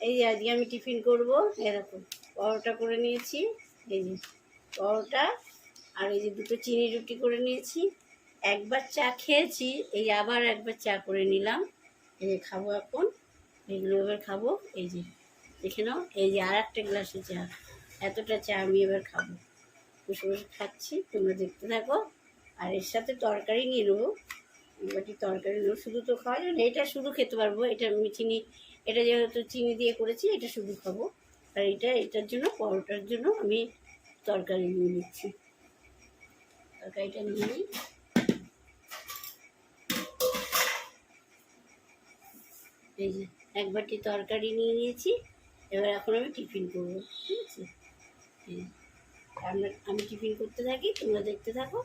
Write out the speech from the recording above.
এই যে আজকে আমি টিফিন করব, এরকম। পরোটা করে নিয়েছি, এই যে পরোটা, আর এই যে দুটো চিনি রুটি করে নিয়েছি। একবার চা খেয়েছি, এই আবার একবার চা করে নিলাম। এই যে খাব এখন, এগুলো এবার খাব, এই যে দেখে নাও, এই যে আর একটা গ্লাসে চা। এতটা চা আমি এবার খাব। বসে বসে খাচ্ছি, তোমরা দেখতে থাকো। আর এর সাথে তরকারি নিয়ে নেব। বাটি তরকারি শুধু তো খাওয়া যায় না, এটা শুধু খেতে পারব, এটা আমি চিনি, এটা যেহেতু চিনি দিয়ে করেছি, এটা শুধু খাব। আর এটা, এটার জন্য, পরোটার জন্য আমি তরকারি নিয়ে নিচ্ছি। তরকারিটা নিয়ে এই যে, এক বাটি তরকারি নিয়ে নিয়েছি, এবার এখন আমি টিফিন করব, ঠিক আছে? আমি টিফিন করতে থাকি, তোমরা দেখতে থাকো।